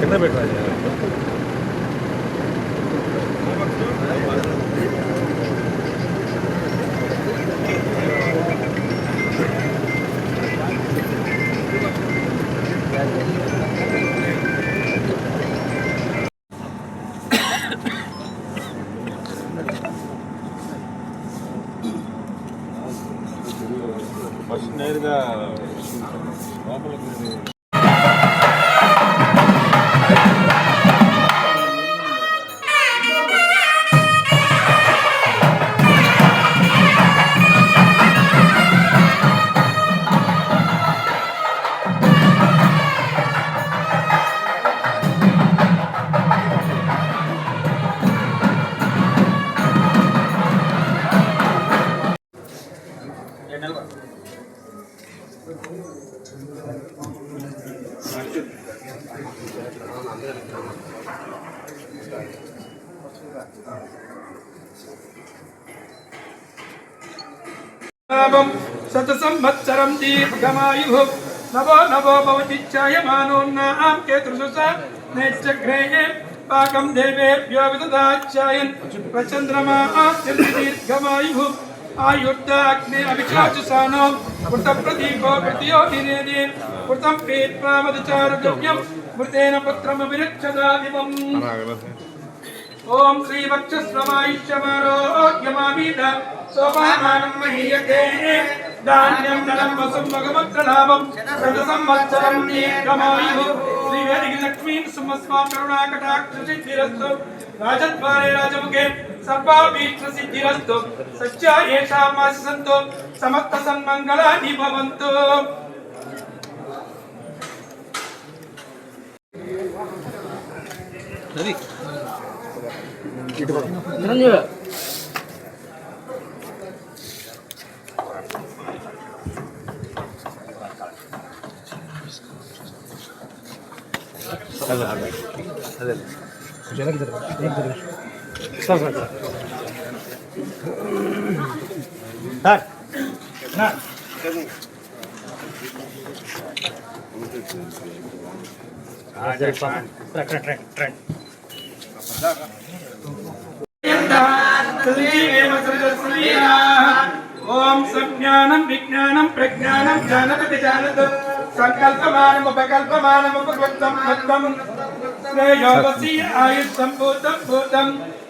ਕਿੰਨੇ ਬੈਠਾ ਯਾਰ शतसंवत्सरं दीर्घमायुः नवो नवो भवति छायमानोन्नां केतृशुषा नेच्छग्रेहे पाकं देवेभ्यो विददाच्छायन् प्रचन्द्रमा दीर्घमायुः आयुर्दाग्ने अभिक्षाचुषाणो कृतप्रदीपो प्रतियोगिनेदे कृतं पेत्वामदचारुगव्यं मृतेन पुत्रमभिरक्षदादिवम् ॐ श्रीवक्षस्वमायुष्यमारोग्यमामीद మృతేన పుత్రమభిరక్షదాదివం ఓం సోపామానం మహీయతే. ధాన్యం ధనం వసం భగవత్లాభం శత సంవత్సరం దీర్ఘమాయు శ్రీ సుమస్మా కరుణాకటాక్ష సిద్ధిరస్తు. రాజద్వారే రాజముఖే సిద్ధిరస్తు సత్య ఏషామాసి సమస్త సన్మంగళాని భవంతు. ఓం సజ్ఞానం విజ్ఞానం ప్రజ్ఞానం జానపతి జానత సంకల్పమానం ఉపకల్పమానం ఉపకృతం భక్తం శ్రేయోగసి ఆయుష్ సంభూతం భూతం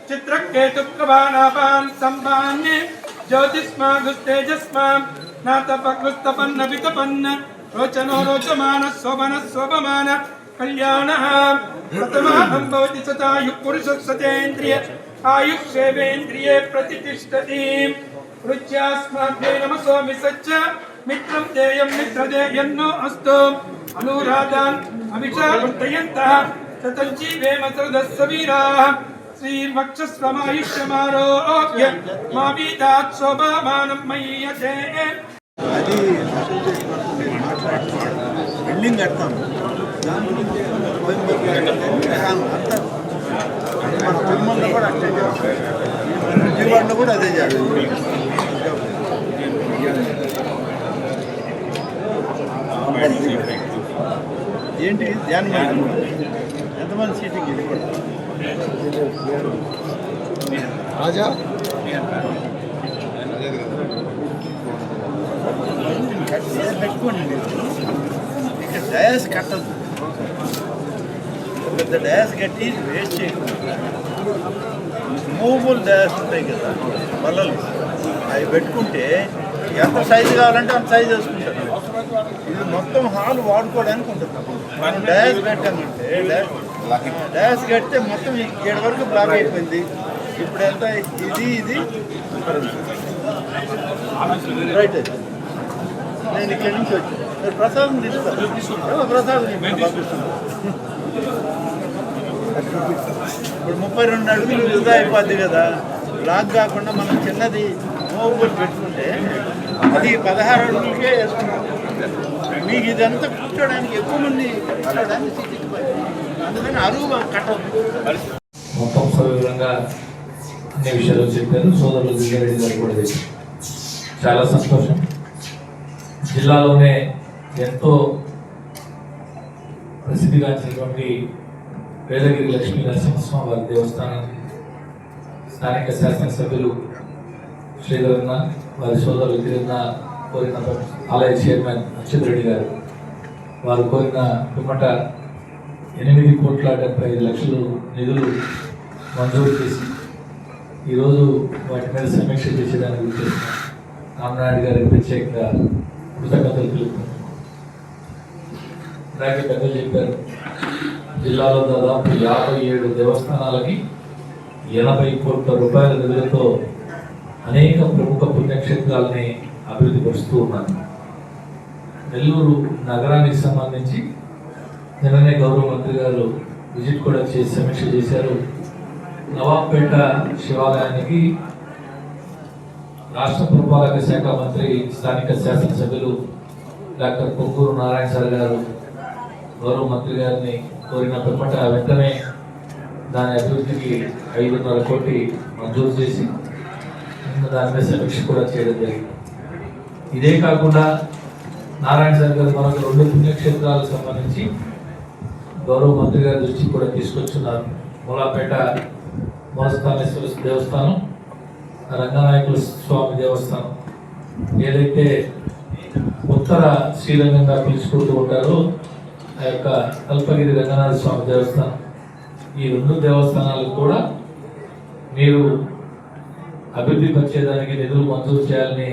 చిత్రకేతు ప్రభానాపాన్ సంభాన్యే జ్యోతిస్మాగుస్తేజస్మా నాతపకృస్తపన్న వితపన్న రోచనో రోచమాన శోభన శోభమాన కళ్యాణ ప్రథమాహం భవతి సతాయు పురుష సతేంద్రియ ఆయుష్యేవేంద్రియే ప్రతిష్టతి రుచ్యాస్మాభ్యై నమసోమి సచ్చ మిత్రం దేయం మిత్రదేయన్నో అస్తు అనురాధాన్ అభిషావర్తయంతః శతం జీవేమ సరదస్స వీరాः శ్రీర్వక్షస్వమాయుష్యమారోగ్య మా వీతాత్ శోభామానం మయ్యతే అది బిల్డింగ్ కడతాం. దాని గురించి అంతా మన తిరుమలలో కూడా అట్లే చేస్తాం కూడా అదే చేయాలి. ఏంటి? ధ్యానం ఎంతమంది సీటింగ్ ఇది? కూడా రాజా? పెట్టుకోండి. ఇక్కడ డయాస్ కట్టదు పెద్ద డయాస్ కట్టి వేస్ట్ చేయకుండా మూవబుల్ డయాస్ ఉంటాయి కదా బల్లలు. అవి పెట్టుకుంటే ఎంత సైజు కావాలంటే అంత సైజు వేసుకుంటారు. ఇది మొత్తం హాల్ వాడుకోవడానికి ఉంటుంది మనం డయాస్ పెట్టామంటే డయాస్ కడితే మొత్తం ఏడు వరకు బ్లాక్ అయిపోయింది. ఇప్పుడు ఎంత ఇది ఇది. రైట్ నేను ఇక్కడి నుంచి వచ్చాను. మీరు ప్రసాదం తీసుకో ప్రసాదం. ఇప్పుడు ముప్పై రెండు అడుగులు వృధా అయిపోద్ది కదా. బ్లాక్ కాకుండా మనం చిన్నది మూవబుల్ పెట్టుకుంటే అది పదహారు అడుగులకే వేసుకున్నాం. మీకు ఇదంతా కూర్చోడానికి ఎక్కువ మంది అందుకని అరువు మొత్తం సవివరంగా అన్ని విషయాలు చెప్పారు. సోదరులు దిగారెడ్డి గారు కూడా చెప్పారు. చాలా సంతోషం. జిల్లాలోనే ఎంతో ప్రసిద్ధిగాంచినటువంటి వేదగిరి లక్ష్మీ నరసింహస్వామి వారి దేవస్థానానికి స్థానిక శాసనసభ్యులు శ్రీధరన్న వారి సోదరులు గిరిన్న కోరిన ఆలయ చైర్మన్ అచ్యుత్ రెడ్డి గారు వారు కోరిన పిమ్మట ఎనిమిది కోట్ల డెబ్బై ఐదు లక్షలు నిధులు మంజూరు చేసి ఈరోజు వాటి మీద సమీక్ష చేసేదానికి గురించి రామనాయుడు గారికి ప్రత్యేకంగా కృతజ్ఞతలు తెలుపుతున్నాను ఇందాకే పెద్దలు చెప్పారు జిల్లాలో దాదాపు యాభై ఏడు దేవస్థానాలకి ఎనభై కోట్ల రూపాయల నిధులతో అనేక ప్రముఖ పుణ్యక్షేత్రాలని అభివృద్ధి పరుస్తూ ఉన్నారు. నెల్లూరు నగరానికి సంబంధించి నిన్ననే గౌరవ మంత్రి గారు విజిట్ కూడా చేసి సమీక్ష చేశారు. నవాబ్పేట శివాలయానికి రాష్ట్ర పురపాలక శాఖ మంత్రి స్థానిక శాసనసభ్యులు డాక్టర్ పొంగూరు నారాయణ సార్ గారు గౌరవ మంత్రి గారిని కోరిన పిమ్మట వెంటనే దాని అభివృద్ధికి ఐదున్నర కోటి మంజూరు చేసి దాని మీద సమీక్ష కూడా చేయడం జరిగింది. ఇదే కాకుండా నారాయణ సార్ గారు మరొక రెండు పుణ్యక్షేత్రాలకు సంబంధించి గౌరవ మంత్రి గారి దృష్టికి కూడా తీసుకొచ్చున్నారు. మూలాపేట మోసతానేశ్వర దేవస్థానం రంగనాయకుల స్వామి దేవస్థానం. ఏదైతే ఉత్తర శ్రీరంగంగా పిలుచుకుంటూ ఉంటారో ఆ యొక్క కల్పగిరి రంగనాథ స్వామి దేవస్థానం. ఈ రెండు దేవస్థానాలకు కూడా మీరు అభివృద్ధి పరిచేదానికి నిధులు మంజూరు చేయాలని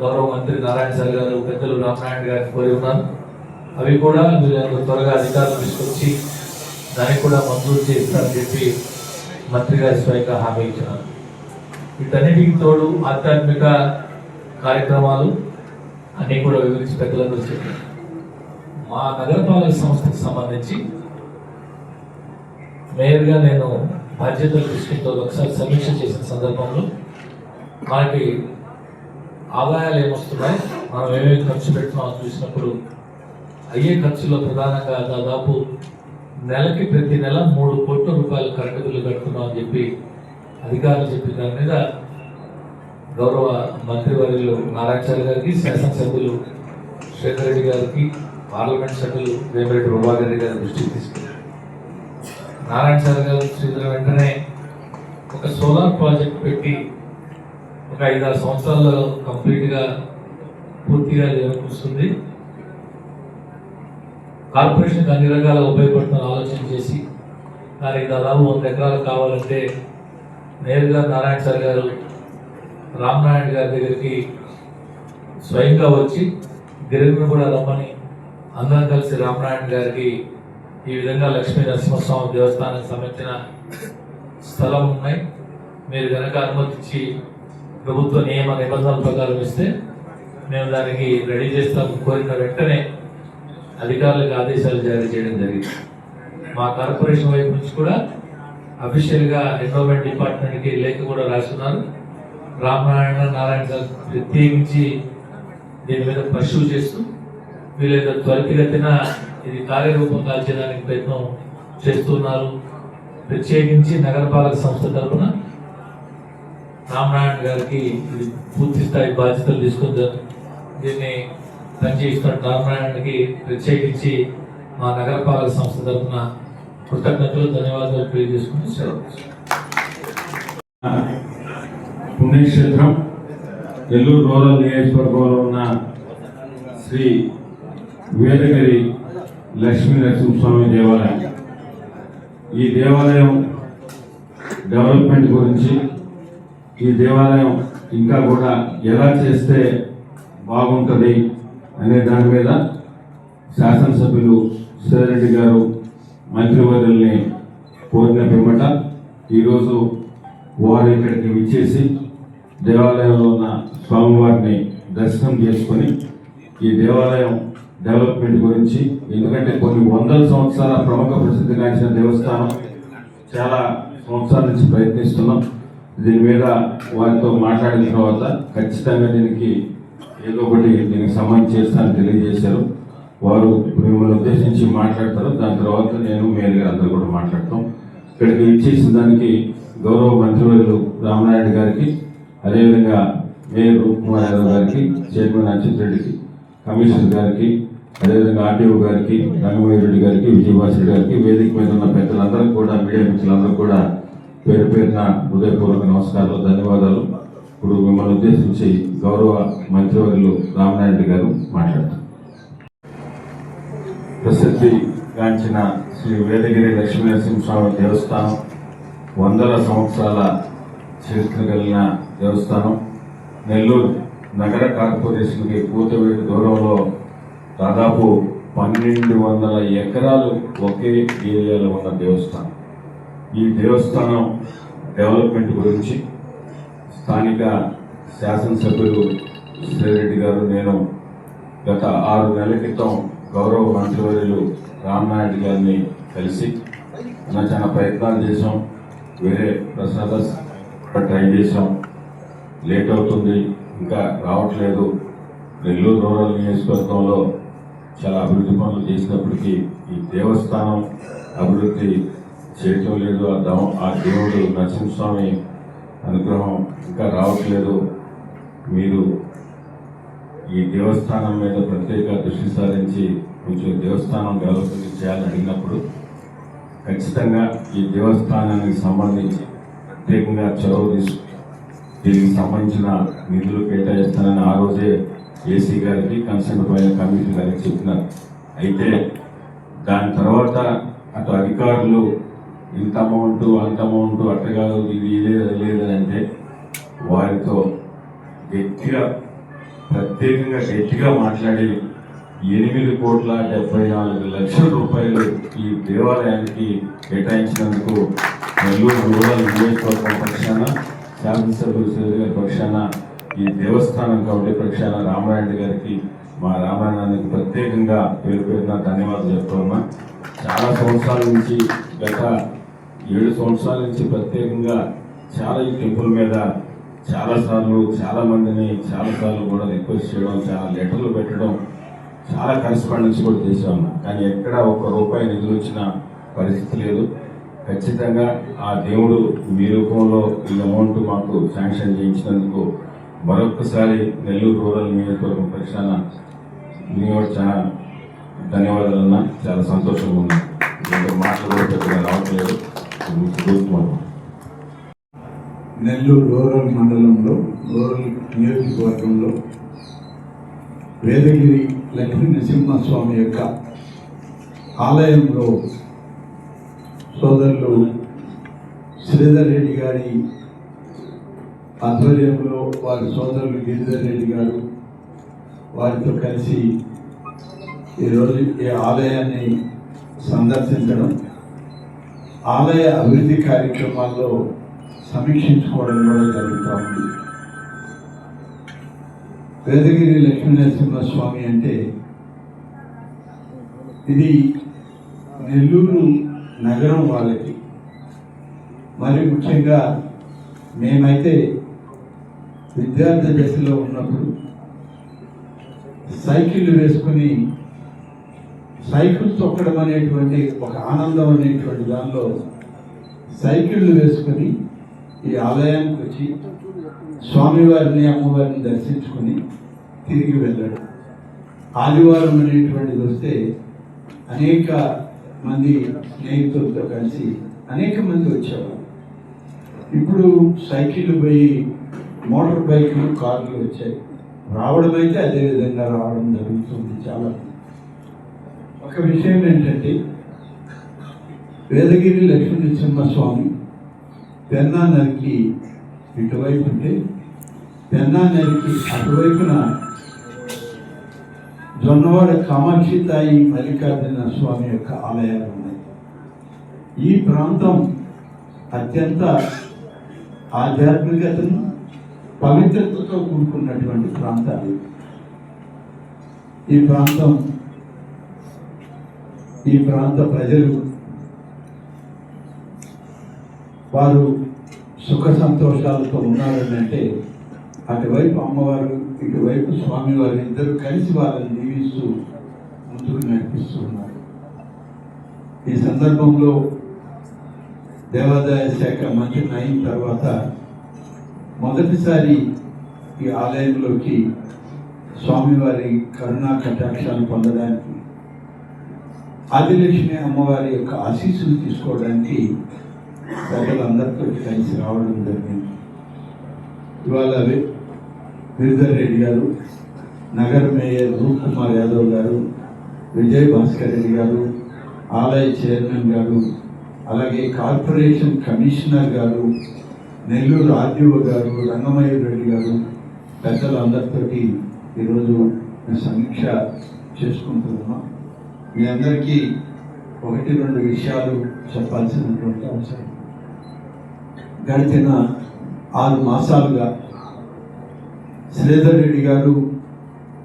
గౌరవ మంత్రి నారాయణ సార్ గారు పెద్దలు రామనారాయణ గారిని కోరి ఉన్నారు. అవి కూడా మీరు త్వరగా అధికారులు తీసుకొచ్చి దానికి కూడా మంజూరు చేస్తారని చెప్పి మంత్రి గారి స్వయంగా హామీ ఇచ్చినారు. వీటన్నిటికి తోడు ఆధ్యాత్మిక కార్యక్రమాలు అన్నీ కూడా వివరించి పెద్దలందరూ చెప్పారు మా నగరపాలక సంస్థకు సంబంధించి మేయర్గా నేను బాధ్యతలు తీసుకుంటూ ఒకసారి సమీక్ష చేసిన సందర్భంలో మనకి ఆదాయాలు ఏమొస్తున్నాయి? మనం ఏమేమి ఖర్చు పెడుతున్నామో చూసినప్పుడు అయ్యే ఖర్చులో ప్రధానంగా దాదాపు నెలకి ప్రతి నెల మూడు కోట్ల రూపాయలు కరెంటు బిల్లు కడుతున్నాం అని చెప్పి అధికారులు చెప్పిన దాని మీద గౌరవ మంత్రివర్యులు నారాయణ గారికి శాసనసభ్యులు శేఖర్ రెడ్డి గారికి పార్లమెంట్ సభ్యులు వేమిరెడ్డి ప్రభాకర్ రెడ్డి గారి దృష్టికి తీసుకెళ్ళారు నారాయణ సార్ గారు వెంటనే ఒక సోలార్ ప్రాజెక్ట్ పెట్టి ఒక ఐదారు సంవత్సరాల్లో కంప్లీట్గా పూర్తిగా చేకూరుస్తుంది కార్పొరేషన్కి అన్ని రకాల ఉపయోగపడుతున్న ఆలోచన చేసి దానికి దాదాపు వంద ఎకరాలు కావాలంటే నేరుగా నారాయణ సార్ గారు రామనారాయణ గారి దగ్గరికి స్వయంగా వచ్చి గిరిగిని కూడా రమ్మని అందరం కలిసి రామనారాయణ గారికి ఈ విధంగా లక్ష్మీ నరసింహస్వామి దేవస్థానానికి సంబంధించిన స్థలం ఉన్నాయి. మీరు కనుక అనుమతించి ప్రభుత్వ నియమ నిబంధనల ప్రకారం ఇస్తే మేము దానికి రెడీ చేస్తాం కోరిన వెంటనే అధికారులకు ఆదేశాలు జారీ చేయడం జరిగింది. మా కార్పొరేషన్ వైపు నుంచి కూడా అఫీషియల్గా ఎన్విరాన్మెంట్ డిపార్ట్మెంట్కి లేఖ కూడా రాస్తున్నారు. రామనారాయణ నారాయణ గారు ప్రత్యేకించి దీని మీద పర్సూ చేస్తూ వీళ్ళేదో త్వరితగతిన ఇది కార్యరూపం కాల్చేదానికి ప్రయత్నం చేస్తున్నారు. ప్రత్యేకించి నగరపాలక సంస్థ తరపున రామనారాయణ గారికి ఇది పూర్తి స్థాయి బాధ్యతలు తీసుకుని దీన్ని పనిచేస్తున్న రామనారాయణకి ప్రత్యేకించి మా నగరపాలక సంస్థ తరపున కృతజ్ఞతలు ధన్యవాదాలు తెలియజేసుకుని సెలవు పుణ్యక్షేత్రం నెల్లూరు రూరల్ నియోజకవర్గంలో ఉన్న శ్రీ వేదగిరి లక్ష్మీ నరసింహస్వామి దేవాలయం. ఈ దేవాలయం డెవలప్మెంట్ గురించి ఈ దేవాలయం ఇంకా కూడా ఎలా చేస్తే బాగుంటుంది అనే దాని మీద శాసనసభ్యులు శ్రీరెడ్డి గారు మంత్రివర్యుల్ని కోరిన పిమ్మట ఈరోజు వారు ఇక్కడికి విచ్చేసి దేవాలయంలో ఉన్న స్వామివారిని దర్శనం చేసుకొని ఈ దేవాలయం డెవలప్మెంట్ గురించి ఎందుకంటే కొన్ని వందల సంవత్సరాల ప్రముఖ ప్రసిద్ధిగాంచిన దేవస్థానం చాలా సంవత్సరాల నుంచి ప్రయత్నిస్తున్నాం. దీని మీద వారితో మాట్లాడిన తర్వాత ఖచ్చితంగా దీనికి ఏదో ఒకటి దీనికి సంబంధించి చేస్తానని తెలియజేశారు. వారు మిమ్మల్ని ఉద్దేశించి మాట్లాడతారు. దాని తర్వాత నేను మేలు గారు అందరూ కూడా మాట్లాడతాం. ఇక్కడికి ఇచ్చేసిన దానికి గౌరవ మంత్రివర్యులు రామనాయుడు గారికి అదేవిధంగా మేయర్ కుమార్ యాదవ్ గారికి చైర్మన్ అచ్యుత్ రెడ్డికి కమిషనర్ గారికి అదేవిధంగా ఆర్టీఓ గారికి రంగమయ్య రెడ్డి గారికి విజయభాస్కర్ గారికి వేదిక మీద ఉన్న పెద్దలందరికీ కూడా మీడియా మిత్రులందరూ కూడా పేరు పేరున హృదయపూర్వక నమస్కారాలు ధన్యవాదాలు. ఇప్పుడు మిమ్మల్ని ఉద్దేశించి గౌరవ మంత్రివర్యులు రామనాయుడు గారు మాట్లాడతారు. ప్రసిద్ధి గాంచిన శ్రీ వేదగిరి లక్ష్మీ నరసింహస్వామి దేవస్థానం వందల సంవత్సరాల చరిత్ర కలిగిన దేవస్థానం నెల్లూరు నగర కార్పొరేషన్కి కూతవేటి దూరంలో దాదాపు పన్నెండు వందల ఎకరాలు ఒకే ఏరియాలో ఉన్న దేవస్థానం. ఈ దేవస్థానం డెవలప్మెంట్ గురించి స్థానిక శాసనసభ్యులు శ్రీరెడ్డి గారు నేను గత ఆరు నెలల క్రితం గౌరవ మంత్రివర్యులు రామ్నాయుడు గారిని కలిసి అన్న చాలా ప్రయత్నాలు చేసాం వేరే ప్రసాద ట్రై చేసాం లేట్ అవుతుంది ఇంకా రావట్లేదు. నెల్లూరు రూరల్ నియోజకవర్గంలో చాలా అభివృద్ధి పనులు చేసినప్పటికీ ఈ దేవస్థానం అభివృద్ధి చేయటం లేదు ఆ దవ ఆ దేవుడు నరసింహస్వామి అనుగ్రహం ఇంకా రావట్లేదు. మీరు ఈ దేవస్థానం మీద ప్రత్యేక దృష్టి సారించి కొంచెం దేవస్థానం డెవలప్మెంట్ చేయాలని అడిగినప్పుడు ఖచ్చితంగా ఈ దేవస్థానానికి సంబంధించి ప్రత్యేకంగా చొరవ తీసుకుని దీనికి సంబంధించిన నిధులు కేటాయిస్తానని ఆ రోజే ఏసీ గారికి కన్సర్న్ పైన కమిషన్ గారికి చెప్పినారు. అయితే దాని తర్వాత అటు అధికారులు ఇంత అమౌంట్ అంత అమౌంట్ అట్ట కాదు ఇది లేదు లేదని అంటే వారితో గట్టిగా ప్రత్యేకంగా గట్టిగా మాట్లాడి ఎనిమిది కోట్ల డెబ్బై నాలుగు లక్షల రూపాయలు ఈ దేవాలయానికి కేటాయించినందుకు నెల్లూరు రూరల్ నియోజకవర్గం పక్షాన శాసనసభ్యులు గారి పక్షాన ఈ దేవస్థానం కమిటీ పక్షాన రామారాయణ గారికి మా రామాయణానికి ప్రత్యేకంగా పేరు పేరున ధన్యవాదాలు చెప్తున్నా చాలా సంవత్సరాల నుంచి గత ఏడు సంవత్సరాల నుంచి ప్రత్యేకంగా చాలా ఈ టెంపుల్ మీద చాలా సార్లు చాలా మందిని చాలా సార్లు కూడా రిక్వెస్ట్ చేయడం చాలా లెటర్లు పెట్టడం చాలా కరెస్పాండెన్స్ కూడా చేసాం కానీ ఎక్కడ ఒక్క రూపాయి నిధులు వచ్చిన పరిస్థితి లేదు. ఖచ్చితంగా ఆ దేవుడు మీ రూపంలో ఈ అమౌంట్ మాకు శాంక్షన్ చేయించినందుకు మరొకసారి నెల్లూరు రూరల్ నియోజకవర్గం పక్షాన మీకు చాలా ధన్యవాదాలు చాలా సంతోషంగా ఉంది. ఇంకా మాటలు కూడా పెద్దగా రావట్లేదు. నెల్లూరు రూరల్ మండలంలో రూరల్ నియోజకవర్గంలో వేదగిరి లక్ష్మీ నరసింహస్వామి యొక్క ఆలయంలో సోదరులు శ్రీధర్ రెడ్డి గారి ఆధ్వర్యంలో వారి సోదరులు గిరిధర్ రెడ్డి గారు వారితో కలిసి ఈరోజు ఈ ఆలయాన్ని సందర్శించడం ఆలయ అభివృద్ధి కార్యక్రమాల్లో సమీక్షించుకోవడం కూడా జరుగుతూ ఉంది. వేదగిరి లక్ష్మీనరసింహస్వామి అంటే ఇది నెల్లూరు నగరం వాళ్ళకి. మరి ముఖ్యంగా మేమైతే విద్యార్థి దశలో ఉన్నప్పుడు సైకిల్ వేసుకుని సైకిల్ తొక్కడం అనేటువంటి ఒక ఆనందం అనేటువంటి దానిలో సైకిళ్ళు వేసుకొని ఈ ఆలయానికి వచ్చి స్వామివారిని అమ్మవారిని దర్శించుకొని తిరిగి వెళ్ళాడు. ఆదివారం అనేటువంటిది వస్తే అనేక మంది స్నేహితులతో కలిసి అనేక మంది వచ్చేవారు. ఇప్పుడు సైకిళ్ళు పోయి మోటార్ బైక్లు కార్లు వచ్చాయి. రావడం అయితే అదే విధంగా రావడం జరుగుతుంది చాలా. ఒక విషయం ఏంటంటే వేదగిరి లక్ష్మీనరసింహస్వామి పెన్నా నరికి ఇటువైపు ఉంటే పెన్నా నరికి అటువైపున జొన్నవాడ కామాక్షి తాయి మల్లికార్జున స్వామి యొక్క ఆలయాలు ఉన్నాయి. ఈ ప్రాంతం అత్యంత ఆధ్యాత్మికతను పవిత్రతతో కూడుకున్నటువంటి ప్రాంతాలు ఈ ప్రాంతం ఈ ప్రాంత ప్రజలు వారు సుఖ సంతోషాలతో ఉన్నారని అంటే అటువైపు అమ్మవారు ఇటువైపు స్వామివారు ఇద్దరు కలిసి వాళ్ళని దీవిస్తూ ముందుకు నడిపిస్తూ ఉన్నారు. ఈ సందర్భంలో దేవాదాయ శాఖ మంత్రి అయిన తర్వాత మొదటిసారి ఈ ఆలయంలోకి స్వామివారి కరుణా కటాక్షాలు పొందడానికి ఆదిలక్ష్మి అమ్మవారి యొక్క ఆశీస్సులు తీసుకోవడానికి ప్రజలందరితో కలిసి రావడం జరిగింది. ఇవాళ గిరిధర్ రెడ్డి గారు నగర్ మేయర్ రూప్ కుమార్ యాదవ్ గారు విజయ్ భాస్కర్ రెడ్డి గారు ఆలయ చైర్మన్ గారు అలాగే కార్పొరేషన్ కమిషనర్ గారు నెల్లూరు ఆర్డీఓ గారు రంగమయ్య రెడ్డి గారు పెద్దలందరితోటి ఈరోజు సమీక్ష చేసుకుంటున్నాం. మీ అందరికీ ఒకటి రెండు విషయాలు చెప్పాల్సినటువంటి అవసరం. గడిచిన ఆరు మాసాలుగా శ్రీధర్ రెడ్డి గారు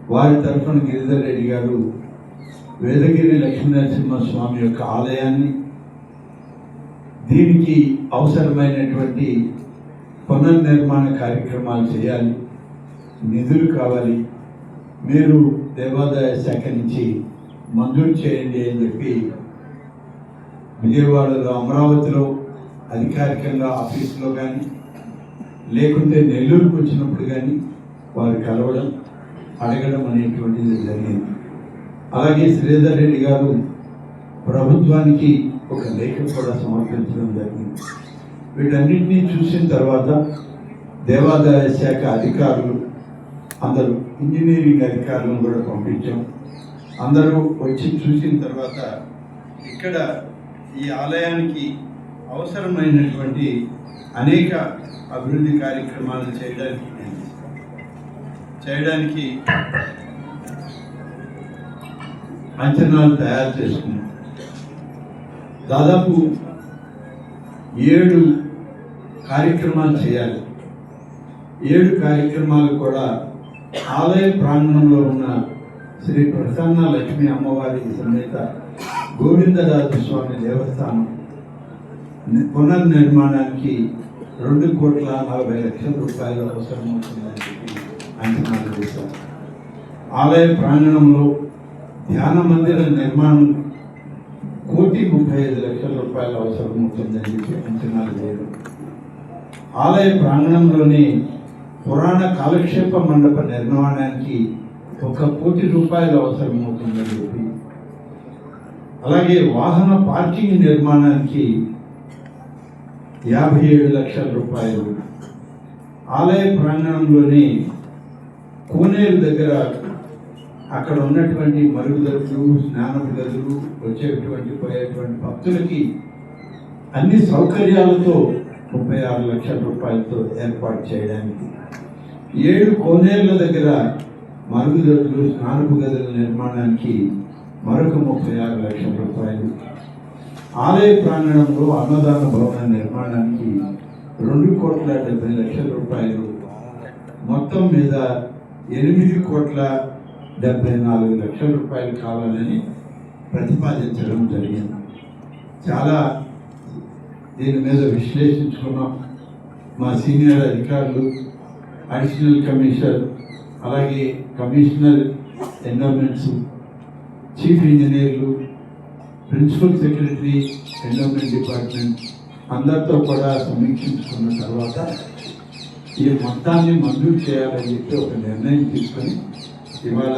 వారి తరఫున గిరిధర్ రెడ్డి గారు వేదగిరి లక్ష్మీనరసింహ స్వామి యొక్క ఆలయాన్ని దీనికి అవసరమైనటువంటి పునర్నిర్మాణ కార్యక్రమాలు చేయాలి నిధులు కావాలి. మీరు దేవాదాయ శాఖ నుంచి మంజూరు చేయండి అని చెప్పి విజయవాడలో అమరావతిలో అధికారికంగా ఆఫీసులో కానీ లేకుంటే నెల్లూరుకు వచ్చినప్పుడు కానీ వారు కలవడం అడగడం అనేటువంటిది జరిగింది. అలాగే శ్రీధర్ రెడ్డి గారు ప్రభుత్వానికి ఒక లేఖ కూడా సమర్పించడం జరిగింది. వీటన్నింటినీ చూసిన తర్వాత దేవాదాయ శాఖ అధికారులు అందరూ ఇంజనీరింగ్ అధికారులను కూడా పంపించాం. అందరూ వచ్చి చూసిన తర్వాత ఇక్కడ ఈ ఆలయానికి అవసరమైనటువంటి అనేక అభివృద్ధి కార్యక్రమాలు చేయడానికి చేయడానికి అంచనాలు తయారు చేసుకున్నాం దాదాపు ఏడు కార్యక్రమాలు చేయాలి. ఏడు కార్యక్రమాలు కూడా ఆలయ ప్రాంగణంలో ఉన్న శ్రీ ప్రసన్న లక్ష్మీ అమ్మవారి సమేత గోవిందరాజు స్వామి దేవస్థానం పునర్నిర్మాణానికి రెండు కోట్ల నలభై లక్షల రూపాయలు అవసరం అవుతుందని చెప్పి అంచనాలు ఆలయ ప్రాంగణంలో ధ్యాన మందిర నిర్మాణం కోటి ముప్పై ఐదు లక్షల రూపాయలు అవసరం అవుతుందని చెప్పి అంచనాలు చేయడం ఆలయ ప్రాంగణంలోని పురాణ కాలక్షేప మండప నిర్మాణానికి ఒక కోటి రూపాయలు అవసరం అవుతుందని చెప్పి. అలాగే వాహన పార్కింగ్ నిర్మాణానికి యాభై ఏడు లక్షల రూపాయలు. ఆలయ ప్రాంగణంలోని కోనేరు దగ్గర అక్కడ ఉన్నటువంటి మరుగుదొడ్లు స్నానపు గదులు వచ్చేటువంటి పోయేటువంటి భక్తులకి అన్ని సౌకర్యాలతో ముప్పై ఆరు లక్షల రూపాయలతో ఏర్పాటు చేయడానికి. ఏడు కోనేర్ల దగ్గర మరుగుదొడ్లు స్నానపు గదుల నిర్మాణానికి మరొక ముప్పై ఆరు లక్షల రూపాయలు. ఆలయ ప్రాంగణంలో అన్నదాన భవన నిర్మాణానికి రెండు కోట్ల డెబ్బై లక్షల రూపాయలు. మొత్తం మీద ఎనిమిది కోట్ల డెబ్బై నాలుగు లక్షల రూపాయలు కావాలని ప్రతిపాదించడం జరిగింది. చాలా దీని మీద విశ్లేషించుకున్నాం. మా సీనియర్ అధికారులు అడిషనల్ కమిషనర్ అలాగే కమిషనర్ ఎండోమెంట్స్ చీఫ్ ఇంజనీర్లు ప్రిన్సిపల్ సెక్రటరీ ఎండోమెంట్ డిపార్ట్మెంట్ అందరితో కూడా సమీక్షించుకున్న తర్వాత ఈ మొత్తాన్ని మంజూరు చేయాలని చెప్పి ఒక నిర్ణయం తీసుకొని ఇవాళ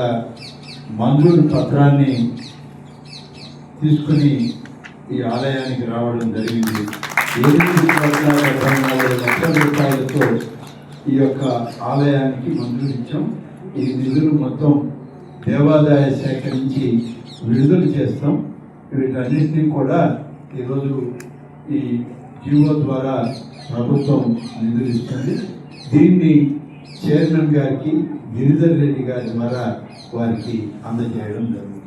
మంజూరు పత్రాన్ని తీసుకుని ఈ ఆలయానికి రావడం జరిగింది. ఎనిమిది డెబ్బై నాలుగు లక్షల రూపాయలతో ఈ యొక్క ఆలయానికి మంజూరు ఇచ్చాము ఈ నిధులు మొత్తం దేవాదాయ శాఖ నుంచి విడుదల చేస్తాం. వీటన్నింటినీ కూడా ఈరోజు ఈ జీవో ద్వారా ప్రభుత్వం నిధులు ఇస్తుంది దీన్ని చైర్మన్ గారికి గిరిధర్ రెడ్డి గారి ద్వారా వారికి అందజేయడం జరుగుతుంది.